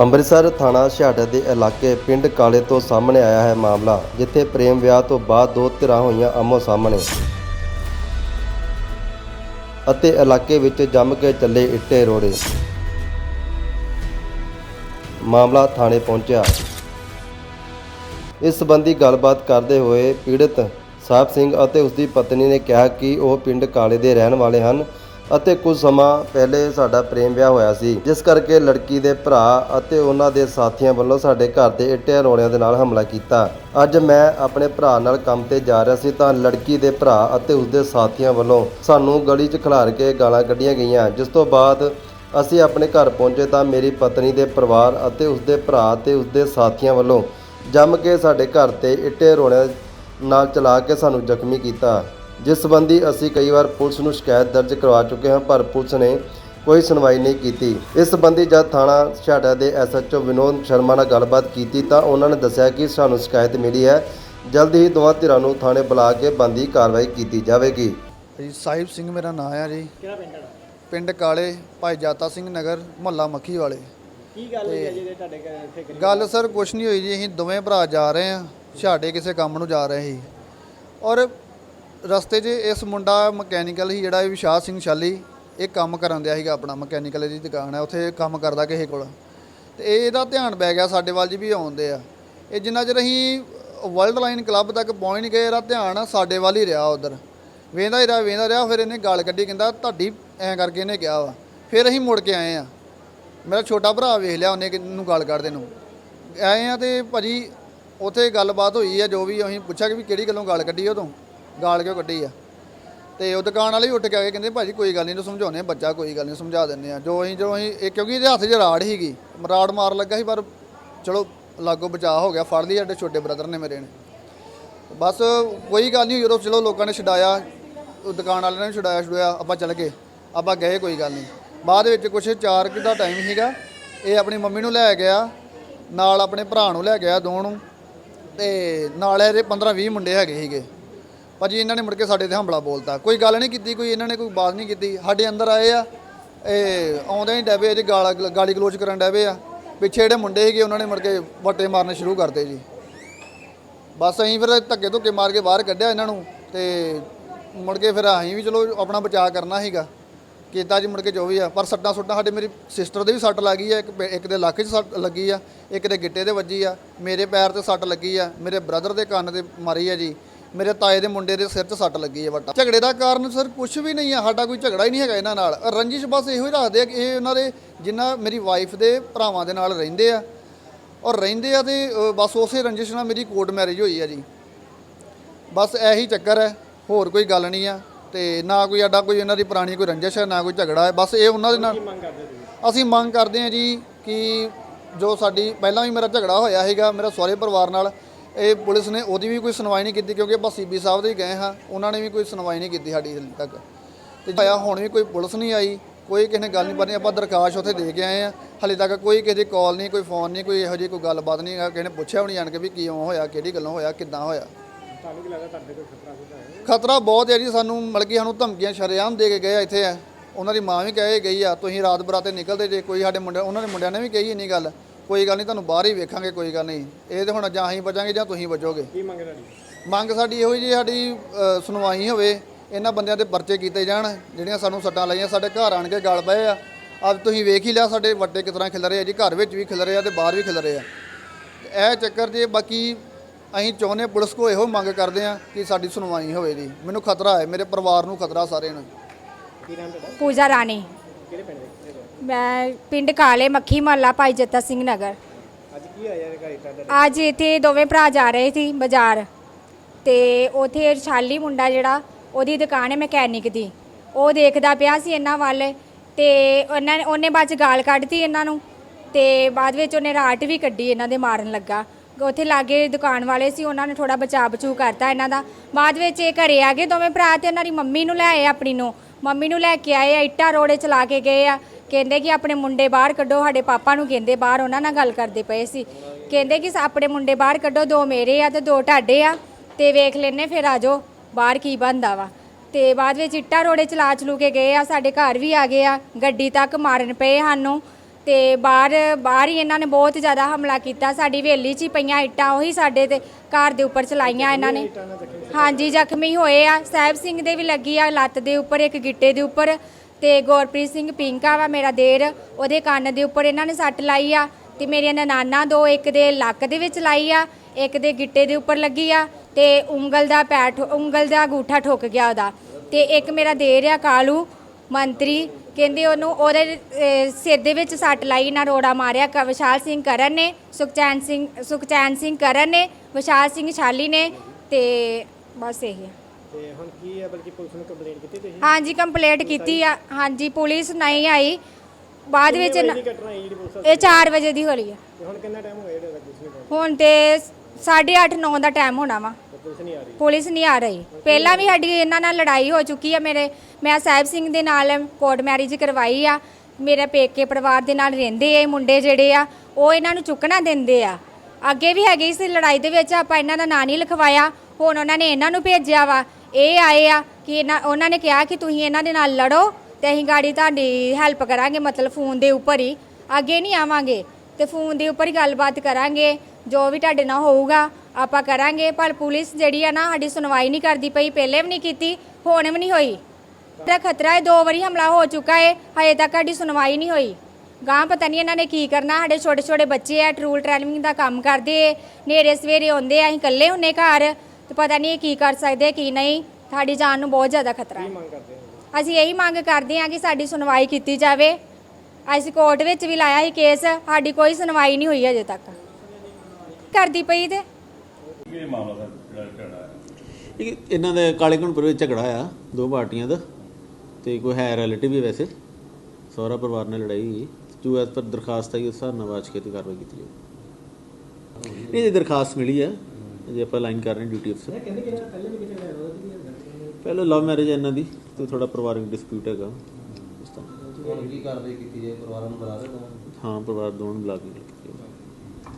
ਅੰਮ੍ਰਿਤਸਰ ਥਾਣਾ ਛਾਟਾ ਦੇ ਇਲਾਕੇ ਪਿੰਡ ਕਾਲੇ ਤੋਂ ਸਾਹਮਣੇ ਆਇਆ ਹੈ ਮਾਮਲਾ, ਜਿੱਥੇ ਪ੍ਰੇਮ ਵਿਆਹ ਤੋਂ ਬਾਅਦ ਦੋ ਧਿਰਾਂ ਹੋਈਆਂ ਆਮੋ ਸਾਹਮਣੇ। ਅਤੇ ਇਲਾਕੇ ਵਿੱਚ ਜੰਮ ਕੇ ਚੱਲੇ ਇੱਟੇ ਰੋੜੇ। ਮਾਮਲਾ ਥਾਣੇ ਪਹੁੰਚਿਆ। ਇਸ ਸੰਬੰਧੀ ਗੱਲਬਾਤ ਕਰਦੇ ਹੋਏ ਪੀੜਤ ਸਾਹਿਬ ਸਿੰਘ ਅਤੇ ਉਸ ਦੀ ਪਤਨੀ ਨੇ ਕਿਹਾ ਕਿ ਉਹ ਪਿੰਡ ਕਾਲੇ ਦੇ ਰਹਿਣ ਵਾਲੇ ਹਨ। ਅਤੇ ਕੁਝ ਸਮਾਂ ਪਹਿਲੇ ਸਾਡਾ ਪ੍ਰੇਮ ਵਿਆਹ ਹੋਇਆ ਸੀ, ਜਿਸ ਕਰਕੇ ਲੜਕੀ ਦੇ ਭਰਾ ਅਤੇ ਉਹਨਾਂ ਦੇ ਸਾਥੀਆਂ ਵੱਲੋਂ ਸਾਡੇ ਘਰ ਤੇ ਇੱਟਿਆਂ ਰੋੜਿਆਂ ਦੇ ਨਾਲ ਹਮਲਾ ਕੀਤਾ। ਅੱਜ ਮੈਂ ਆਪਣੇ ਭਰਾ ਨਾਲ ਕੰਮ ਤੇ ਜਾ ਰਿਹਾ ਸੀ ਤਾਂ ਲੜਕੀ ਦੇ ਭਰਾ ਅਤੇ ਉਸਦੇ ਸਾਥੀਆਂ ਵੱਲੋਂ ਸਾਨੂੰ ਗਲੀ 'ਚ ਖਿਲਾਰ ਕੇ ਗਾਲਾਂ ਕੱਢੀਆਂ ਗਈਆਂ। ਜਿਸ ਤੋਂ ਬਾਅਦ ਅਸੀਂ ਆਪਣੇ ਘਰ ਪਹੁੰਚੇ ਤਾਂ ਮੇਰੀ ਪਤਨੀ ਦੇ ਪਰਿਵਾਰ ਅਤੇ ਉਸਦੇ ਭਰਾ ਤੇ ਉਸਦੇ ਸਾਥੀਆਂ ਵੱਲੋਂ ਜੰਮ ਕੇ ਸਾਡੇ ਘਰ ਤੇ ਇੱਟੇ ਰੋੜਿਆਂ ਨਾਲ ਚਲਾ ਕੇ ਸਾਨੂੰ ਜ਼ਖਮੀ ਕੀਤਾ। ਜਿਸ ਸੰਬੰਧੀ ਅਸੀਂ ਕਈ ਵਾਰ ਪੁਲਿਸ ਨੂੰ ਸ਼ਿਕਾਇਤ ਦਰਜ ਕਰਵਾ ਚੁੱਕੇ ਹਾਂ ਪਰ ਪੁਲਿਸ ਨੇ ਕੋਈ ਸੁਣਵਾਈ ਨਹੀਂ ਕੀਤੀ। ਇਸ ਸੰਬੰਧੀ ਜਦ ਥਾਣਾ ਛਾਟਾ ਦੇ ਐਸਐਚਓ ਵਿਨੋਦ ਸ਼ਰਮਾ ਨਾਲ ਗੱਲਬਾਤ ਕੀਤੀ ਤਾਂ ਉਹਨਾਂ ਨੇ ਦੱਸਿਆ ਕਿ ਸਾਨੂੰ ਸ਼ਿਕਾਇਤ ਮਿਲੀ ਹੈ। ਜਲਦ ਹੀ ਦੋਵਾਂ ਧਿਰਾਂ ਨੂੰ ਥਾਣੇ ਬੁਲਾ ਕੇ ਬੰਦੀ ਕਾਰਵਾਈ ਕੀਤੀ ਜਾਵੇਗੀ। ਜੀ ਸਾਹਿਬ ਸਿੰਘ ਮੇਰਾ ਨਾਮ ਆ ਜੀ। ਕਿਹੜਾ ਪਿੰਡ ਕਾਲੇ ਭਾਈ ਜਾਤਾ ਸਿੰਘ ਨਗਰ ਮੁਹੱਲਾ ਮੱਖੀ ਵਾਲੇ ਕੀ ਗੱਲ ਹੋਈ ਹੈ ਜਿਹਦੇ ਤੁਹਾਡੇ ਘਰ ਇੱਥੇ ਗਰੀਬ ਗੱਲ ਸਰ ਕੁਛ ਨਹੀਂ ਹੋਈ ਜੀ ਅਸੀਂ ਦੋਵੇਂ ਭਰਾ ਜਾ ਰਹੇ ਆ ਛਾੜੇ ਕਿਸੇ ਕੰਮ ਨੂੰ ਜਾ ਰਹੇ ਸੀ। ਔਰ ਰਸਤੇ 'ਚ ਇਸ ਮੁੰਡਾ ਮਕੈਨੀਕਲ ਸੀ, ਜਿਹੜਾ ਇਹ ਵਿਸ਼ਾਲ ਸਿੰਘ ਸ਼ਾਲੀ, ਇਹ ਕੰਮ ਕਰਨ ਦਿਆ ਸੀਗਾ ਆਪਣਾ, ਮਕੈਨੀਕਲ ਦੀ ਦੁਕਾਨ ਹੈ, ਉੱਥੇ ਕੰਮ ਕਰਦਾ ਕਿਸੇ ਕੋਲ। ਤੇ ਇਹ ਇਹਦਾ ਧਿਆਨ ਪੈ ਗਿਆ ਸਾਡੇ ਵੱਲ ਜੀ ਵੀ ਆਉਂਦੇ ਆ। ਇਹ ਜਿੰਨਾ ਚਿਰ ਅਸੀਂ ਵਰਲਡ ਲਾਈਨ ਕਲੱਬ ਤੱਕ ਪਹੁੰਚ ਨਹੀਂ ਗਏ, ਇਹਦਾ ਧਿਆਨ ਸਾਡੇ ਵੱਲ ਹੀ ਰਿਹਾ ਉਧਰ। ਵੇਂਦਾ ਹੀ ਰਿਹਾ, ਵੇਂਦਾ ਰਿਹਾ, ਫਿਰ ਇਹਨੇ ਗਾਲ ਕੱਢੀ, ਕਹਿੰਦਾ ਤੁਹਾਡੀ ਐਂ ਕਰਕੇ ਇਹਨੇ ਕਿਹਾ ਵਾ। ਫਿਰ ਅਸੀਂ ਮੁੜ ਕੇ ਆਏ ਆ। ਮੇਰਾ ਛੋਟਾ ਭਰਾ ਵੇਖ ਲਿਆ ਉਹਨੇ ਨੂੰ ਗਾਲ ਕੱਢਦੇ ਨੂੰ। ਆਏ ਆ ਤੇ ਭਾਜੀ, ਉੱਥੇ ਗੱਲਬਾਤ ਹੋਈ ਆ, ਜੋ ਵੀ ਅਸੀਂ ਪੁੱਛਿਆ ਕਿ ਵੀ ਕਿਹੜੀ ਗੱਲੋਂ ਗਾਲ ਕੱਢੀ ਉਦੋਂ। ਗਾਲ ਕਿਉਂ ਕੱਢੀ ਆ? ਤੇ ਉਹ ਦੁਕਾਨ ਵਾਲੇ ਵੀ ਉੱਠ ਕੇ ਆ ਕੇ ਕਹਿੰਦੇ ਭਾਜੀ ਕੋਈ ਗੱਲ ਨਹੀਂ ਇਹਨੂੰ ਸਮਝਾਉਣੇ ਆ, ਬੱਚਾ ਕੋਈ ਗੱਲ ਨਹੀਂ ਸਮਝਾ ਦਿੰਦੇ ਆ। ਜੋ ਅਸੀਂ ਜੋ ਅਸੀਂ ਇਹ ਕਿਉਂਕਿ ਇਹਦੇ ਹੱਥ 'ਚ ਰਾੜ ਹੀਗੀ ਰਾੜ ਮਾਰ ਲੱਗਾ ਸੀ, ਪਰ ਚਲੋ ਲਾਗੋ ਬਚਾਅ ਹੋ ਗਿਆ, ਫੜ ਲਈ ਸਾਡੇ ਛੋਟੇ ਬ੍ਰਦਰ ਨੇ ਮੇਰੇ ਨੇ। ਬਸ ਕੋਈ ਗੱਲ ਨਹੀਂ ਜਦੋਂ ਚਲੋ ਲੋਕਾਂ ਨੇ ਛਡਾਇਆ ਦੁਕਾਨ ਵਾਲਿਆਂ ਨੇ ਛਡਾਇਆ ਛਡਾਇਆ, ਆਪਾਂ ਚੱਲ ਗਏ, ਆਪਾਂ ਗਏ, ਕੋਈ ਗੱਲ ਨਹੀਂ ਬਾਅਦ ਵਿੱਚ ਕੁਛ 4 ਕੁ ਦਾ ਟਾਈਮ ਸੀਗਾ, ਇਹ ਆਪਣੀ ਮੰਮੀ ਨੂੰ ਲੈ ਗਿਆ, ਨਾਲ ਆਪਣੇ ਭਰਾ ਨੂੰ ਲੈ ਗਿਆ ਦੋ ਨੂੰ, ਤੇ ਨਾਲ ਇਹਦੇ 15 20 ਮੁੰਡੇ ਹੈਗੇ ਸੀਗੇ। ਭਾਜੀ, ਇਹਨਾਂ ਨੇ ਮੁੜ ਕੇ ਸਾਡੇ ਤੇ ਹਮਲਾ ਬੋਲਤਾ। ਕੋਈ ਗੱਲ ਨਹੀਂ ਕੀਤੀ, ਕੋਈ ਇਹਨਾਂ ਨੇ ਕੋਈ ਬਾਤ ਨਹੀਂ ਕੀਤੀ। ਸਾਡੇ ਅੰਦਰ ਆਏ ਆ, ਇਹ ਆਉਂਦੇ ਹੀ ਡੈਬੇ ਜੀ ਗਾਲ ਗਾਲੀ ਗਲੋਚ ਕਰਨ ਡੈਬੇ ਆ। ਪਿੱਛੇ ਜਿਹੜੇ ਮੁੰਡੇ ਸੀਗੇ, ਉਹਨਾਂ ਨੇ ਮੁੜ ਕੇ ਵੱਟੇ ਮਾਰਨੇ ਸ਼ੁਰੂ ਕਰਤੇ ਜੀ। ਬਸ ਅਸੀਂ ਫਿਰ ਧੱਕੇ ਧੁੱਕੇ ਮਾਰ ਕੇ ਬਾਹਰ ਕੱਢਿਆ ਇਹਨਾਂ ਨੂੰ, ਤੇ ਮੁੜ ਕੇ ਫਿਰ ਅਸੀਂ ਵੀ ਚਲੋ ਆਪਣਾ ਬਚਾਅ ਕਰਨਾ ਸੀਗਾ। ਕੀਤਾ ਜੀ ਮੁੜ ਕੇ ਜੋ ਵੀ ਆ। ਪਰ ਸੱਟਾਂ ਸੁੱਟਾਂ ਸਾਡੇ ਮੇਰੀ ਸਿਸਟਰ ਦੇ ਵੀ ਸੱਟ ਲੱਗੀ ਆ। ਇੱਕ ਪੇ- ਇੱਕ ਦੇ ਲੱਕ 'ਚ ਸੱਟ ਲੱਗੀ ਆ, ਇੱਕ ਦੇ ਗਿੱਟੇ ਤੇ ਵੱਜੀ ਆ। ਮੇਰੇ ਪੈਰ ਤੇ ਸੱਟ ਲੱਗੀ ਆ। ਮੇਰੇ ਬ੍ਰਦਰ ਦੇ ਕੰਨ ਤੇ ਮਾਰੀ ਆ ਜੀ। ਮੇਰੇ ਤਾਏ ਦੇ ਮੁੰਡੇ ਦੇ ਸਿਰ 'ਚ ਸੱਟ ਲੱਗੀ ਆ ਵੱਟਾ। ਝਗੜੇ ਦਾ ਕਾਰਨ ਸਰ ਕੁਝ ਵੀ ਨਹੀਂ ਆ ਸਾਡਾ ਕੋਈ ਝਗੜਾ ਹੀ ਨਹੀਂ ਹੈਗਾ ਇਹਨਾਂ ਨਾਲ। ਰੰਜਿਸ਼ ਬਸ ਇਹੋ ਹੀ ਰੱਖਦੇ ਆ ਕਿ ਇਹ ਉਹਨਾਂ ਦੇ ਜਿੰਨਾ ਮੇਰੀ ਵਾਈਫ ਦੇ ਭਰਾਵਾਂ ਦੇ ਨਾਲ ਰਹਿੰਦੇ ਆ। ਔਰ ਰਹਿੰਦੇ ਆ ਤੇ ਬਸ ਉਸੇ ਰੰਜਿਸ਼ ਨਾਲ ਮੇਰੀ ਕੋਰਟ ਮੈਰਿਜ ਹੋਈ ਆ ਜੀ। ਬਸ ਇਹੀ ਚੱਕਰ ਹੈ ਹੋਰ ਕੋਈ ਗੱਲ ਨਹੀਂ ਆ ਤੇ ਨਾ ਕੋਈ ਅੱਡਾ ਕੋਈ ਇਹਨਾਂ ਦੀ ਪੁਰਾਣੀ ਕੋਈ ਰੰਜਿਸ਼ ਹੈ ਨਾ ਕੋਈ ਝਗੜਾ ਹੈ। ਬਸ ਇਹ ਉਹਨਾਂ ਦੇ ਨਾਲ ਅਸੀਂ ਮੰਗ ਕਰਦੇ ਹਾਂ ਜੀ ਕਿ ਜੋ ਸਾਡੀ ਪਹਿਲਾਂ ਵੀ ਮੇਰਾ ਝਗੜਾ ਹੋਇਆ ਸੀਗਾ ਮੇਰਾ ਸਹੁਰੇ ਪਰਿਵਾਰ ਨਾਲ ਇਹ ਪੁਲਿਸ ਨੇ ਉਹਦੀ ਵੀ ਕੋਈ ਸੁਣਵਾਈ ਨਹੀਂ ਕੀਤੀ ਕਿਉਂਕਿ ਆਪਾਂ ਸੀਬੀ ਸਾਹਿਬ ਦੇ ਹੀ ਗਏ ਹਾਂ। ਉਹਨਾਂ ਨੇ ਵੀ ਕੋਈ ਸੁਣਵਾਈ ਨਹੀਂ ਕੀਤੀ ਸਾਡੀ ਹਾਲੇ ਤੱਕ। ਤੇ ਆਇਆ ਹੁਣ ਵੀ ਕੋਈ ਪੁਲਿਸ ਨਹੀਂ ਆਈ ਕੋਈ ਕਿਸੇ ਨੇ ਗੱਲ ਨਹੀਂ ਕਰਨੀ ਆਪਾਂ ਦਰਖਾਸਤ ਉੱਥੇ ਦੇ ਕੇ ਆਏ ਆ ਹਾਲੇ ਤੱਕ ਕੋਈ ਕਿਸੇ ਦੀ ਕਾਲ ਨਹੀਂ ਕੋਈ ਫੋਨ ਨਹੀਂ ਕੋਈ ਇਹੋ ਜਿਹੀ ਕੋਈ ਗੱਲਬਾਤ ਨਹੀਂ ਕਿਸੇ ਨੇ ਪੁੱਛਿਆ ਵੀ ਨਹੀਂ ਜਾਣ ਕੇ ਵੀ ਕਿਉਂ ਹੋਇਆ ਕਿਹੜੀ ਗੱਲੋਂ ਹੋਇਆ ਕਿੱਦਾਂ ਹੋਇਆ। ਤੁਹਾਨੂੰ ਕੀ ਲੱਗਦਾ ਤੁਹਾਡੇ ਕੋਈ ਖਤਰਾ ਬਹੁਤ ਹੈ ਜੀ ਸਾਨੂੰ ਮਤਲਬ ਕਿ ਸਾਨੂੰ ਧਮਕੀਆਂ ਸ਼ਰੇਆਮ ਦੇ ਕੇ ਗਏ ਆ ਇੱਥੇ। ਆ ਉਹਨਾਂ ਦੀ ਮਾਂ ਵੀ ਕਹੇ ਗਈ ਆ ਤੁਸੀਂ ਰਾਤ ਬਰਾਤੇ ਨਿਕਲਦੇ ਜੇ ਕੋਈ ਸਾਡੇ ਮੁੰਡੇ ਉਹਨਾਂ ਦੇ ਮੁੰਡਿਆਂ ਨੇ ਵੀ ਕਹੀ ਇੰਨੀ ਗੱਲ। ਕੋਈ ਗੱਲ ਨਹੀਂ ਤੁਹਾਨੂੰ ਬਾਹਰ ਹੀ ਵੇਖਾਂਗੇ ਕੋਈ ਗੱਲ ਨਹੀਂ। ਇਹ ਤੇ ਹੁਣ ਜਾਂ ਅਸੀਂ ਬਚਾਂਗੇ ਜਾਂ ਤੁਸੀਂ ਬਚੋਗੇ ਕੀ ਮੰਗ ਤੁਹਾਡੀ? ਮੰਗ ਸਾਡੀ ਇਹੋ ਜੀ ਸਾਡੀ ਅ, ਸੁਣਵਾਈ ਹੋਵੇ ਇਹਨਾਂ ਬੰਦਿਆਂ ਦੇ ਪਰਚੇ ਕੀਤੇ ਜਾਣ ਜਿਹੜੀਆਂ ਸਾਨੂੰ ਸੱਟਾਂ ਲਾਈਆਂ ਸਾਡੇ ਘਰ ਆਣ ਕੇ ਗਲ ਪਏ ਆ। ਅੱਜ ਤੁਸੀਂ ਵੇਖ ਹੀ ਲਿਆ ਸਾਡੇ ਵੱਡੇ ਕਿਸ ਤਰ੍ਹਾਂ ਖਿਲ ਰਹੇ ਆ ਜੀ ਘਰ ਵਿੱਚ ਵੀ ਖਿਲ ਰਹੇ ਆ ਤੇ ਬਾਹਰ ਵੀ ਖਿਲ ਰਹੇ ਆ। ਇਹ ਚੱਕਰ ਜੇ ਬਾਕੀ ਅਸੀਂ ਚਾਹੁੰਦੇ ਹਾਂ ਪੁਲਿਸ ਕੋ ਇਹੋ ਮੰਗ ਕਰਦੇ ਆ ਕਿ ਸਾਡੀ ਸੁਣਵਾਈ ਹੋਵੇ ਜੀ। ਮੈਨੂੰ ਖਤਰਾ ਹੈ ਮੇਰੇ ਪਰਿਵਾਰ ਨੂੰ ਖਤਰਾ ਸਾਰੇ ਨੂੰ। ਕੀ ਨਾਮ ਤੁਹਾਡਾ? ਕਿਹੜੇ ਪੂਜਾ ਰਾਣੀ। ਪਿੰਡ ਦੇ? ਮੈਂ ਪਿੰਡ ਕਾਲੇ ਮੱਖੀ ਮਹੱਲਾ ਭਾਈ ਜੱਤਾ ਸਿੰਘ ਨਗਰ। ਅੱਜ ਕੀ ਇਹ ਘਰ ਤੁਹਾਡੇ ਅੱਜ ਇੱਥੇ ਦੋਵੇਂ ਭਰਾ ਜਾ ਰਹੇ ਸੀ ਬਾਜ਼ਾਰ। ਤੇ ਉਥੇ ਛਾਲੀ ਮੁੰਡਾ ਜਿਹੜਾ ਉਹਦੀ ਦੁਕਾਨ ਹੈ ਮਕੈਨਿਕ ਦੀ। ਉਹ ਦੇਖਦਾ ਪਿਆ ਸੀ ਇਹਨਾਂ ਵੱਲ ਤੇ ਉਹਨਾਂ ਨੇ ਉਹਨੇ ਬਾਅਦ ਚ ਗਾਲ ਕੱਢਤੀ ਇਹਨਾਂ ਨੂੰ ਤੇ ਬਾਅਦ ਵਿੱਚ ਉਹਨੇ ਰਾਟ ਵੀ ਕੱਢੀ ਇਹਨਾਂ ਦੇ ਮਾਰਨ ਲੱਗਾ। ਉੱਥੇ ਲਾਗੇ ਦੁਕਾਨ ਵਾਲੇ ਸੀ ਉਹਨਾਂ ਨੇ ਥੋੜਾ ਬਚਾਅ ਬਚੂ ਕਰਤਾ ਇਹਨਾਂ ਦਾ। ਬਾਅਦ ਵਿੱਚ ਇਹ ਘਰੇ ਆ ਗਏ ਦੋਵੇਂ ਭਰਾ ਤੇ ਉਹਨਾਂ ਦੀ ਮੰਮੀ ਨੂੰ ਲੈ ਆਏ ਆਪਣੀ ਨੂੰ। ਮੰਮੀ ਨੂੰ ਲੈ ਕੇ ਆਏ ਆ, ਇੱਟਾਂ ਰੋੜੇ ਚਲਾ ਕੇ ਗਏ ਆ। ਕਹਿੰਦੇ ਕਿ ਆਪਣੇ ਮੁੰਡੇ ਬਾਹਰ ਕੱਢੋ, ਸਾਡੇ ਪਾਪਾ ਨੂੰ ਕਹਿੰਦੇ ਬਾਹਰ, ਉਹਨਾਂ ਨਾਲ ਗੱਲ ਕਰਦੇ ਪਏ ਸੀ। ਕਹਿੰਦੇ ਕਿ ਆਪਣੇ ਮੁੰਡੇ ਬਾਹਰ ਕੱਢੋ, ਦੋ ਮੇਰੇ ਆ ਤੇ ਦੋ ਤੁਹਾਡੇ ਆ। ਤੇ ਵੇਖ ਲੈਨੇ ਫਿਰ ਆ ਜਾਓ, ਬਾਹਰ ਕੀ ਬੰਦਾ ਵਾ। ਤੇ ਬਾਅਦ ਵਿੱਚ ਇੱਟਾਂ ਰੋੜੇ ਚਲਾ ਚਲੂ ਕੇ ਗਏ ਆ, ਸਾਡੇ ਘਰ ਵੀ ਆ ਗਏ ਆ। ਗੱਡੀ ਤੱਕ ਮਾਰਨ ਪਏ ਸਾਨੂੰ। ਤੇ ਬਾਹਰ ਬਾਹਰ ਹੀ ਇਹਨਾਂ ਨੇ ਬਹੁਤ ਜ਼ਿਆਦਾ ਹਮਲਾ ਕੀਤਾ। ਸਾਡੀ ਹਵੇਲੀ 'ਚ ਹੀ ਪਈਆਂ ਇੱਟਾਂ, ਉਹੀ ਸਾਡੇ ਤੇ ਘਰ ਦੇ ਉੱਪਰ ਚਲਾਈਆਂ ਇਹਨਾਂ ਨੇ। ਹਾਂਜੀ, ਜ਼ਖਮੀ ਹੋਏ ਆ। ਸਾਹਿਬ ਸਿੰਘ ਦੇ ਵੀ ਲੱਗੀ ਆ ਲੱਤ ਦੇ ਉੱਪਰ, ਇੱਕ ਗਿੱਟੇ ਦੇ ਉੱਪਰ। ਤੇ ਗੁਰਪ੍ਰੀਤ ਸਿੰਘ ਪਿੰਕਾ ਵਾ ਮੇਰਾ ਦੇਰ, ਉਹਦੇ ਕੰਨ ਦੇ ਉੱਪਰ ਇਹਨਾਂ ਨੇ ਸੱਟ ਲਾਈ ਆ। ਤੇ ਮੇਰੀਆਂ ਨਨਾਨਾ ਦੋ, ਇੱਕ ਦੇ ਲੱਕ ਦੇ ਵਿੱਚ ਲਾਈ ਆ, ਇੱਕ ਦੇ ਗਿੱਟੇ ਦੇ ਉੱਪਰ ਲੱਗੀ ਆ। ਤੇ ਉਂਗਲ ਦਾ ਪੈਰ ਉਂਗਲ ਦਾ ਅੰਗੂਠਾ ਠੁੱਕ ਗਿਆ ਉਹਦਾ। ਤੇ ਇੱਕ ਮੇਰਾ ਦੇਰ ਆ ਕਾਲੂ ਮੰਤਰੀ ਕਹਿੰਦੇ ਉਹਨੂੰ ਉਹਦੇ ਅਹ, ਸਿਰ ਦੇ ਵਿੱਚ ਸੱਟ ਲਾਈ ਨਾ ਰੋੜਾ ਮਾਰਿਆ ਕ- ਵਿਸ਼ਾਲ ਸਿੰਘ ਕਰਨ ਨੇ ਸੁਖਚੈਨ ਸਿੰਘ ਸੁਖਚੈਨ ਸਿੰਘ ਕਰਨ ਨੇ ਵਿਸ਼ਾਲ ਸਿੰਘ ਛਾਲੀ ਨੇ ਤੇ ਬਸ ਇਹੀ ਆ। ਤੇ ਹੁਣ ਕੀ ਹੈ ਬਲਕਿ ਪੁਲਿਸ ਨੂੰ ਕੰਪਲੇਂਟ ਕੀਤੀ ਤੁਸੀਂ? ਹਾਂਜੀ ਕੰਪਲੇਂਟ ਕੀਤੀ ਆ। ਹਾਂਜੀ ਪੁਲਿਸ ਨਹੀਂ ਆਈ। ਬਾਅਦ ਵਿੱਚ ਕਿੰਨੇ ਨਾ- ਵਜੇ ਦੀ ਘਟਨਾ ਹੈ ਜਿਹੜੀ ਪੁਲਿਸ ਇਹ 4 ਵਜੇ ਦੀ ਹੋਈ ਆ। ਤੇ ਹੁਣ ਕਿੰਨਾ ਟਾਈਮ ਹੋ ਗਿਆ ਜਿਹੜਾ ਨਹੀਂ ਪਹੁੰਚੀ ਹੁਣ ਤੇ 8:30 9 ਦਾ ਟਾਈਮ ਹੋਣਾ ਵਾ। ਪੁਲਿਸ ਨਹੀਂ ਆ ਰਹੀ। ਪੁਲਿਸ ਨਹੀਂ ਆ ਰਹੀ। ਪਹਿਲਾਂ ਵੀ ਸਾਡੀ ਇਹਨਾਂ ਨਾਲ ਲੜਾਈ ਹੋ ਚੁੱਕੀ ਆ ਮੇਰੇ। ਮੈਂ ਸਾਹਿਬ ਸਿੰਘ ਦੇ ਨਾਲ ਕੋਰਟ ਮੈਰਿਜ ਕਰਵਾਈ ਆ। ਮੇਰੇ ਪੇਕੇ ਪਰਿਵਾਰ ਦੇ ਨਾਲ ਰਹਿੰਦੇ ਆ, ਇਹ ਮੁੰਡੇ ਜਿਹੜੇ ਆ, ਉਹ ਇਹਨਾਂ ਨੂੰ ਚੁੱਕਣਾ ਦਿੰਦੇ ਆ। ਅੱਗੇ ਵੀ ਹੈਗੀ ਇਸ ਲੜਾਈ ਦੇ ਵਿੱਚ, ਆਪਾਂ ਇਹਨਾਂ ਦਾ ਨਾਂ ਨਹੀਂ ਲਿਖਵਾਇਆ। ਹੁਣ ਉਹਨਾਂ ਨੇ ਇਹਨਾਂ ਨੂੰ ਭੇਜਿਆ ਵਾ। ਇਹ ਆਏ ਆ ਕਿ ਇਹਨਾਂ, ਉਹਨਾਂ ਨੇ ਕਿਹਾ ਕਿ ਤੁਸੀਂ ਇਹਨਾਂ ਦੇ ਨਾਲ ਲੜੋ ਤੇ ਅਸੀਂ ਗਾੜੀ ਤੁਹਾਡੀ ਹੈਲਪ ਕਰਾਂਗੇ, ਮਤਲਬ ਫੋਨ ਦੇ ਉੱਪਰ ਹੀ। ਅੱਗੇ ਨਹੀਂ ਆਵਾਂਗੇ ਤੇ ਫੋਨ ਦੇ ਉੱਪਰ ਹੀ ਗੱਲਬਾਤ ਕਰਾਂਗੇ। ਜੋ ਵੀ ਤੁਹਾਡੇ ਨਾਲ ਹੋਊਗਾ ਆਪਾਂ ਕਰਾਂਗੇ ਪਰ ਪੁਲਿਸ ਜਿਹੜੀ ਆ ਨਾ ਸਾਡੀ ਸੁਣਵਾਈ ਨਹੀਂ ਕਰਦੀ ਪਈ ਪਹਿਲੇ ਵੀ ਨਹੀਂ ਕੀਤੀ ਹੁਣ ਵੀ ਨਹੀਂ ਹੋਈ। ਤਾਂ ਖਤਰਾ ਹੈ ਦੋ ਵਾਰੀ ਹਮਲਾ ਹੋ ਚੁੱਕਾ ਹੈ ਹਜੇ ਤੱਕ ਸਾਡੀ ਸੁਣਵਾਈ ਨਹੀਂ ਹੋਈ। ਗਾਂ ਪਤਾ ਨਹੀਂ ਇਹਨਾਂ ਨੇ ਕੀ ਕਰਨਾ ਸਾਡੇ ਛੋਟੇ ਛੋਟੇ ਬੱਚੇ ਆ ਟਰੂਲ ਟ੍ਰੈਵਲਿੰਗ ਦਾ ਕੰਮ ਕਰਦੇ ਨੇਰੇ ਸਵੇਰੇ ਆਉਂਦੇ ਆ ਅਸੀਂ ਇਕੱਲੇ ਹੁੰਨੇ ਘਰ ਤੇ ਪਤਾ ਨਹੀਂ ਕੀ ਕਰ ਸਕਦੇ ਕੀ ਨਹੀਂ ਸਾਡੀ ਜਾਨ ਨੂੰ ਬਹੁਤ ਜ਼ਿਆਦਾ ਖਤਰਾ ਹੋ? ਅਸੀਂ ਇਹੀ ਮੰਗ ਕਰਦੇ ਹਾਂ ਕਿ ਸਾਡੀ ਸੁਣਵਾਈ ਕੀਤੀ ਜਾਵੇ। ਅਸੀਂ ਕੋਰਟ ਵਿੱਚ ਵੀ ਲਾਇਆ ਸੀ ਕੇਸ ਸਾਡੀ ਕੋਈ ਸੁਣਵਾਈ ਨਹੀਂ ਹੋਈ ਅਜੇ ਤੱਕ। ਕਰਦੀ ਪਈ ਤੇ। ਇਹ ਇਹਨਾਂ ਦਾ ਕਾਲੇ ਘਣਪੁਰ ਵਿੱਚ ਝਗੜਾ ਆ ਦੋ ਪਾਰਟੀਆਂ ਦਾ ਤੇ ਕੋਈ ਹੈ ਰਿਲੇਟਿਵ ਹੀ ਵੈਸੇ। ਸਹੁਰਾ ਪਰਿਵਾਰ ਨਾਲ ਲੜਾਈ ਹੋਈ। ਜੋ ਐਸ ਪਰ ਦਰਖਾਸਤ ਆਈ ਉਸ ਹਿਸਾਬ ਨਾਲ 'ਚ ਕੀਤੀ ਕਾਰਵਾਈ ਕੀਤੀ ਜਾਊਗੀ ਇਹ ਜੀ ਦਰਖਾਸਤ ਮਿਲੀ ਹੈ ਜੇ ਆਪਾਂ ਲਾਈਨ ਕਰ ਰਹੇ ਡਿਊਟੀ ਅਫਸਰ ਕਹਿੰਦੇ ਕਿ ਪਹਿਲੇ ਵੀ ਕਿਤੇ ਹੋਇਆ ਉਹਦੀ ਪਹਿਲਾਂ ਲਵ ਮੈਰਿਜ ਹੈ ਇਹਨਾਂ ਦੀ ਤੇ ਥੋੜਾ ਪਰਿਵਾਰਕ ਡਿਸਪਿਊਟ ਹੈਗਾ। ਇਸ ਤਰ੍ਹਾਂ ਹੁਣ ਕੀ ਕਾਰਵਾਈ ਕੀਤੀ ਜੇ ਪਰਿਵਾਰਾਂ ਨੂੰ ਬੁਲਾ ਰਹੇ ਹਾਂ? ਪਰਿਵਾਰ ਦੋਨੋਂ ਬੁਲਾ ਕੇ।